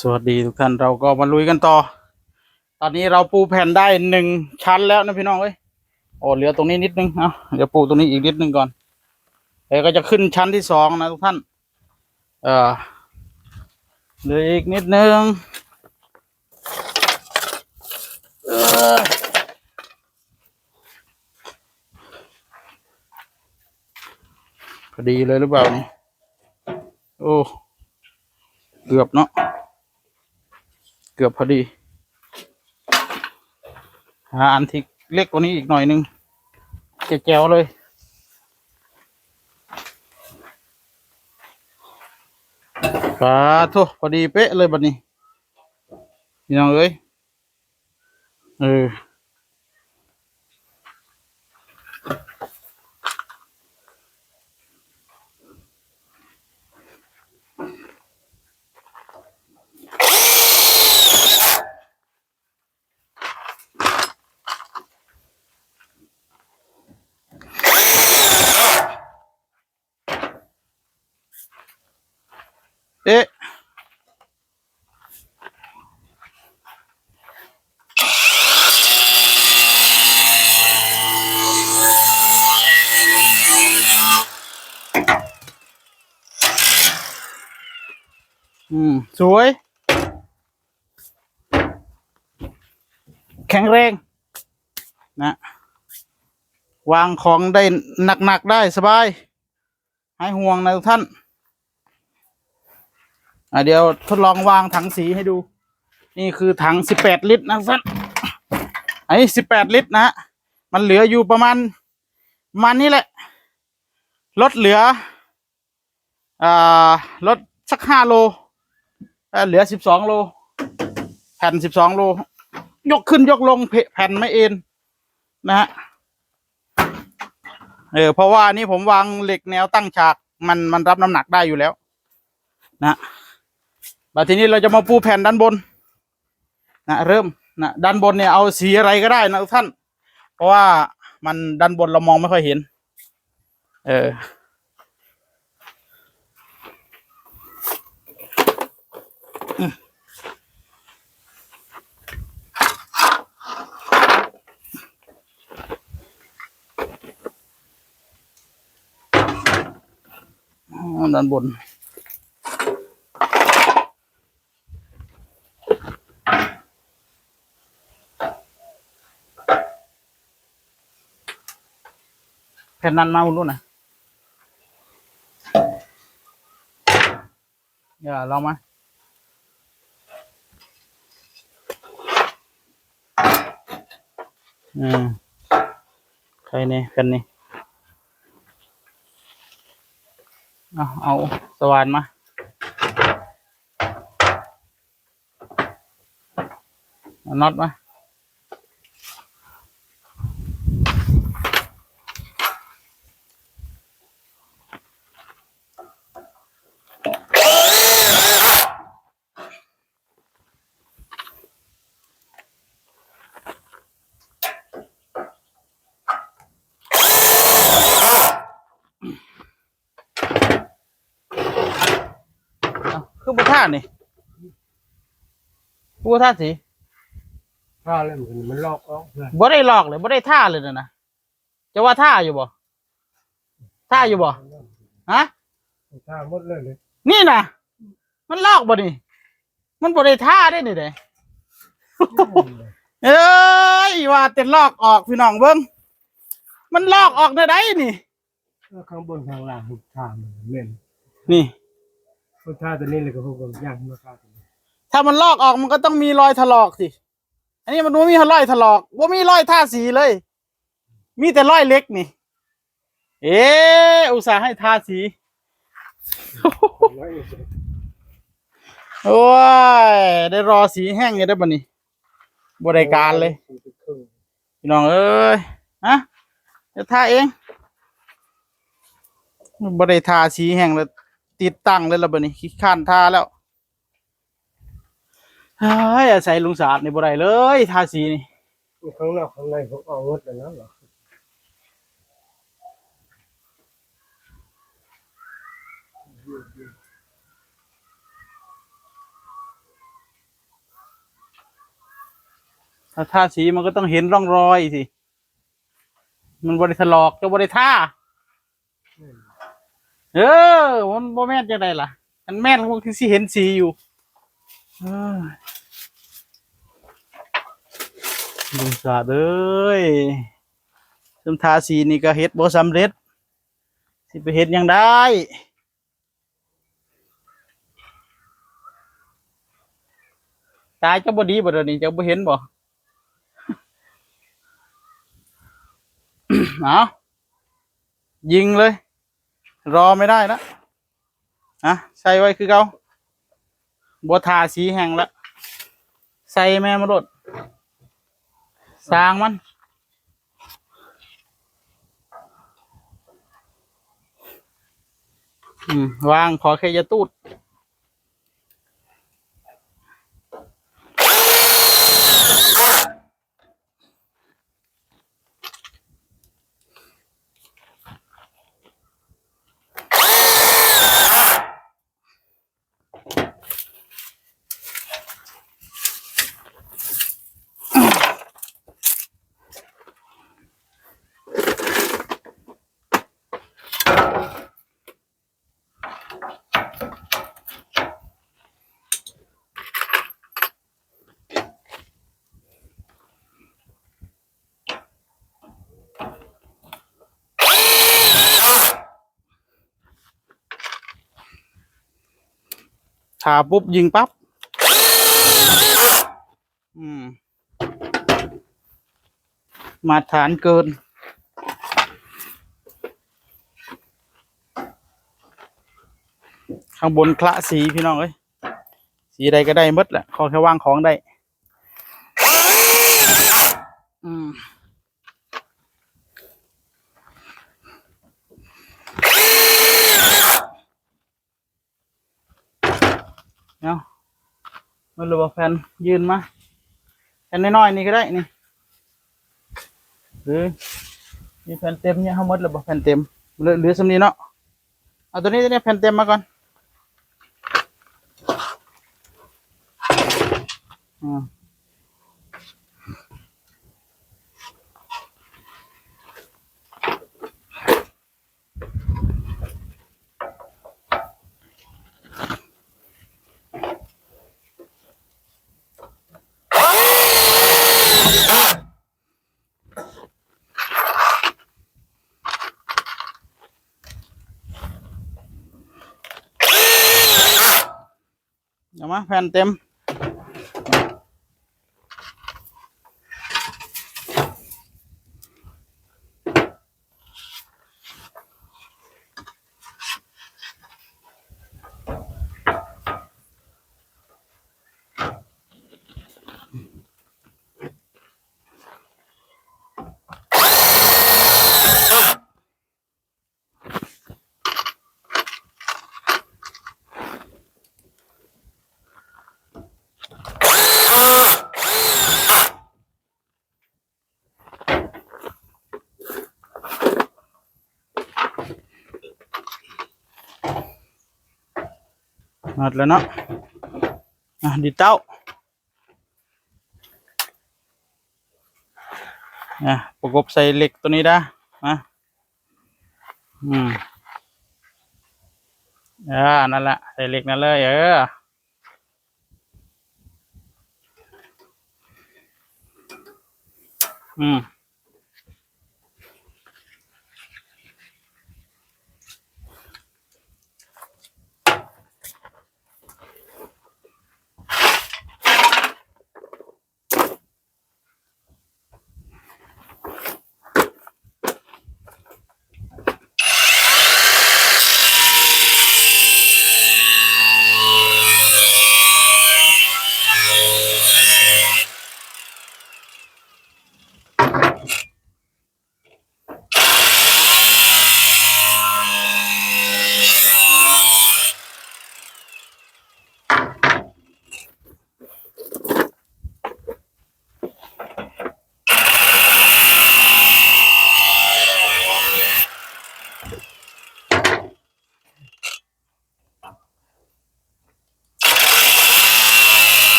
สวัสดีทุกท่านเราก็มาลุยกันต่อ ตอนนี้เราปูแผ่นได้หนึ่งชั้นแล้วนะพี่น้องเอ้ยโอ้เหลือตรงนี้นิดนึงเอาเดี๋ยวปูตรงนี้อีกนิดนึงก่อนแล้วก็จะขึ้นชั้นที่สองนะทุกท่าน เออเหลืออีกนิดนึงพอดีเลยหรือเปล่านี่โอ้เกือบเนาะ กือบพอดี หาอันที่เล็กกว่านี้อีกหน่อยนึงแจ๋วๆเลยปาโทพอดีเป๊ะเลยบัดนี้พี่น้องเอ้ยเออ เอ๊ะอืม สวย แข็งแรง นะ วางของได้หนัก ๆ ได้สบาย หายห่วงนะทุกท่าน อะเดี๋ยวทดลองวางถังสีให้ดู นี่คือถังสิบแปดลิตรนะทุกท่านไอ้สิบแปดลิตรนะฮะมันเหลืออยู่ประมาณมันนี้แหละ ลดเหลืออ่าลดสักห้าโลเอเหลือสิบสองโล แผ่นสิบสองโล ยกขึ้นยกลงแผ่นไม่เอ็นนะฮะเออเพราะว่านี่ผมวางเหล็กแนวตั้งฉากมันมันรับน้ำหนักได้อยู่แล้ว นะ บัดทีนี้เราจะมาปูแผ่นด้านบนนะเริ่มนะด้านบนเนี่ยเอาสีอะไรก็ได้นะทุกท่าน เพราะว่ามันด้านบนเรามองไม่ค่อยเห็น เอออ๋อด้านบน แผ่นนั้นมาคุณรู้นะอย่าลองมาอืมใครเนี่ยแผ่นนี้เอาเอาสว่านมาน็อตมา นี่บุท่าสิถ้าเล่มนมันลอกออกเพื่อนบ่ได้ลอกเลยบ่ได้ท่าเลยนะนะจะว่าท่าอยู่บ่ท่าอยู่บ่ฮะถ้าหมดเลยเลยนี่นะมันลอกบ่นี่มันบ่ได้ท่าได้นี่เด้เอ้ยว่าแต่ลอกออกพี่น้องเบิ่งมันลอกออกได้ไดนี่แล้วข้างบนข้างล่างหุบท่ามันเล่นนี่ ท่าตัวนี้เลยก็หุบกับย่างมาท่าตัวนี้ถ้ามันลอกออกมันก็ต้องมีรอยถลอกสิ อันนี้มันบ่มีรอยถลอกบ่มีรอยท่าสีเลย มีแต่รอยเล็กนี่ เอ๊ะอุตส่าห์ให้ทาสีเอ็ดโอ้ย ได้รอสีแห้งอยู่ได้บ่นี่บ่ได้การเลย พี่น้องเอ้ยฮะจะทาเองบ่ได้ทาสีแห้งแล้ว ติดตั้งเลยละบ่นี้ขี้ข้านทาแล้วเฮ้ยอาศัยลุงสาดในบ่ได้เลยทาสีนี่ข้างนอกข้างในผมเอาหมดแล้วเหรอถ้าทาสีมันก็ต้องเห็นร่องรอยสิ มันบริสลอกจะบริท่า เออมันบ่แม่นจังไดล่ะมันแม่นพวกที่สิเห็นสีอยู่เออลุงสาดเอ้ยซึมทาสีนี่ก็เฮ็ดบ่สำเร็จ สิไปเฮ็ดหยังได้ตายเจ้าบ่ดีบ่เดี๋ยวนี้เจ้าบ่เห็นบ่เอายิงเลย รอไม่ได้นะอะใส่ไว้คือเกาบัวทาสีแห้งแล้วใส่แม่มรดสร้างมันอืมวางขอแค่อยาตูด ถาปุ๊บยิงปั๊บอืมมาฐานเกิน ข้างบนคละสีพี่น้องเอ้ย สีใดก็ได้หมดแหละขอแค่วางของได้ อืม เนาะมันหรือว่าแฟนยืนมาแฟนน้อยๆนี่ก็ได้นี่หรือมีแผ่นเต็มเนี่ยเขาหมดหรือว่าแผ่นเต็มเหลือเหลือสำนีเนาะเอาตัวนี้ตัวนี้แผ่นเต็มมาก่อนอ่า เอามาแผ่นเต็ม หมดแล้วเนาะอะดิเต้าอะประกบใส่เหล็กตัวนี้ได้มาอืมอ่านั่นแหละใส่เหล็กนั่นเลยเอออืม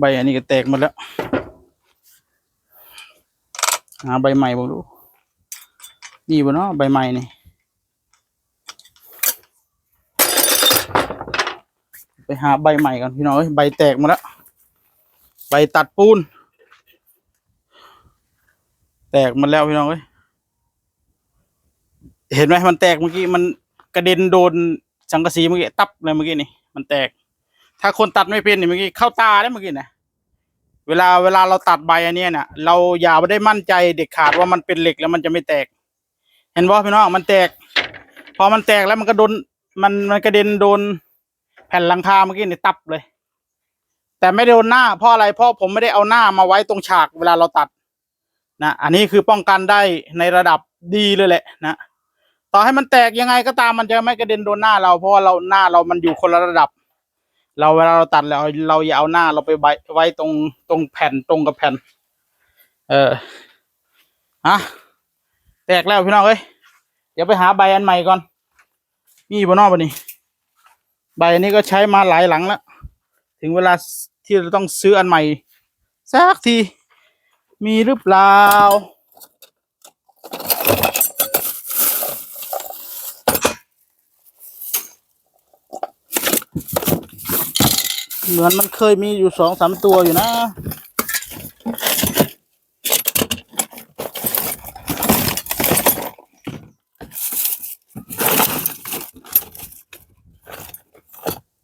ใบอันนี้ก็แตกหมดแล้ว หาใบใหม่บ่รู้นี่บ่เนาะใบใหม่นี่ ไปหาใบใหม่ก่อนพี่น้องเอ้ยใบแตกหมดแล้ว ใบตัดปูน แตกหมดแล้วพี่น้องเอ้ยเห็นไหมมันแตกเมื่อกี้มันกระเด็นโดนสังกะสีเมื่อกี้ตับเลยเมื่อกี้นี่ มันแตก ถ้าคนตัดไม่เป็นนี่เมื่อกี้เข้าตาได้เมื่อกี้นะเวลาเวลาเราตัดใบอันนี้ยน่ะเราอย่าไปได้มั่นใจเด็ดขาดว่ามันเป็นเหล็กแล้วมันจะไม่แตก เห็นบ่พี่น้องมันแตก พอมันแตกแล้วมันก็โดนมันมันกระเด็นโดนแผ่นหลังคาเมื่อกี้นี่ตับเลย แต่ไม่โดนหน้าเพราะอะไรเพราะผมไม่ได้เอาหน้ามาไว้ตรงฉากเวลาเราตัดนะอันนี้คือป้องกันได้ในระดับดีเลยแหละนะต่อให้มันแตกยังไงก็ตามมันจะไม่กระเด็นโดนหน้าเราเพราะว่าเราหน้าเรามันอยู่คนละระดับ เราเวลาเราตัดแล้วเราอย่าเอาหน้าเราไปไว้ไว้ตรงตรงแผ่นตรงกับแผ่น เออฮะแตกแล้วพี่น้องเอ้ยเดี๋ยวไปหาใบอันใหม่ก่อนมีบนนอกปะนี่ใบอันนี้ก็ใช้มาหลายหลังแล้วถึงเวลาที่เราต้องซื้ออันใหม่สักทีมีหรือเปล่า เหมือนมันเคยมีอยู่สองสามตัวอยู่นะ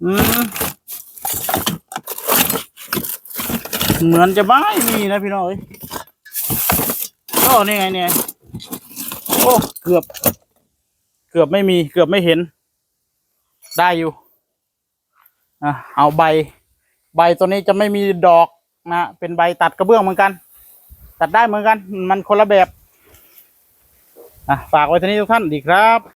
อืม เหมือนจะไม่มีนะพี่น้อยโอ้นี่ไงเนี่ย โอ้เกือบ เกือบไม่มี เกือบไม่เห็น ได้อยู่ อะ เอาใบ ใบตัวนี้จะไม่มีดอกนะเป็นใบตัดกระเบื้องเหมือนกัน ตัดได้เหมือนกัน มันคนละแบบอะฝากไว้ที่นี้ทุกท่านดีครับ